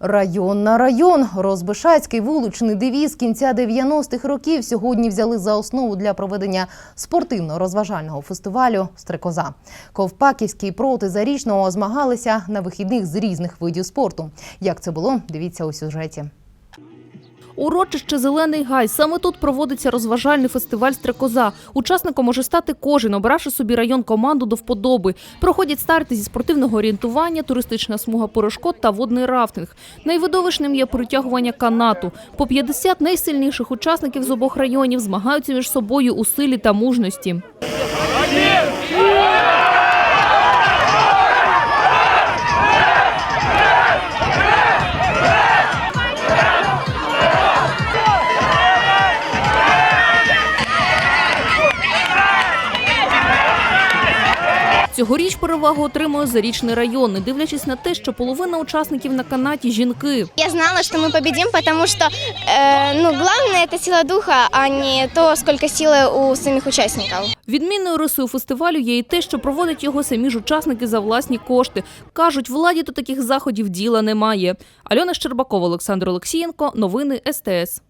Район на район. Розбишацький вуличний девіз кінця 90-х років сьогодні взяли за основу для проведення спортивно-розважального фестивалю Стрекоза. Ковпаківський проти Зарічного змагалися на вихідних з різних видів спорту. Як це було? Дивіться у сюжеті. Урочище Зелений гай. Саме тут проводиться розважальний фестиваль Стрекоза. Учасником може стати кожен, обравши собі район команду до вподоби. Проходять старти зі спортивного орієнтування, туристична смуга перешкод та водний рафтинг. Найвидовищним є притягування канату. По 50 найсильніших учасників з обох районів змагаються між собою у силі та мужності. Цьогоріч перевагу отримує зарічний район, не дивлячись на те, що половина учасників на канаті жінки. Я знала, что мы победим, потому что э, ну, главное это сила духа, а не то, сколько силы у самих участников. Відмінною рисою фестивалю є і те, що проводять його самі ж учасники за власні кошти. Кажуть, владі до таких заходів діла немає. Альона Щербакова, Олександр Олексієнко. Новини СТС.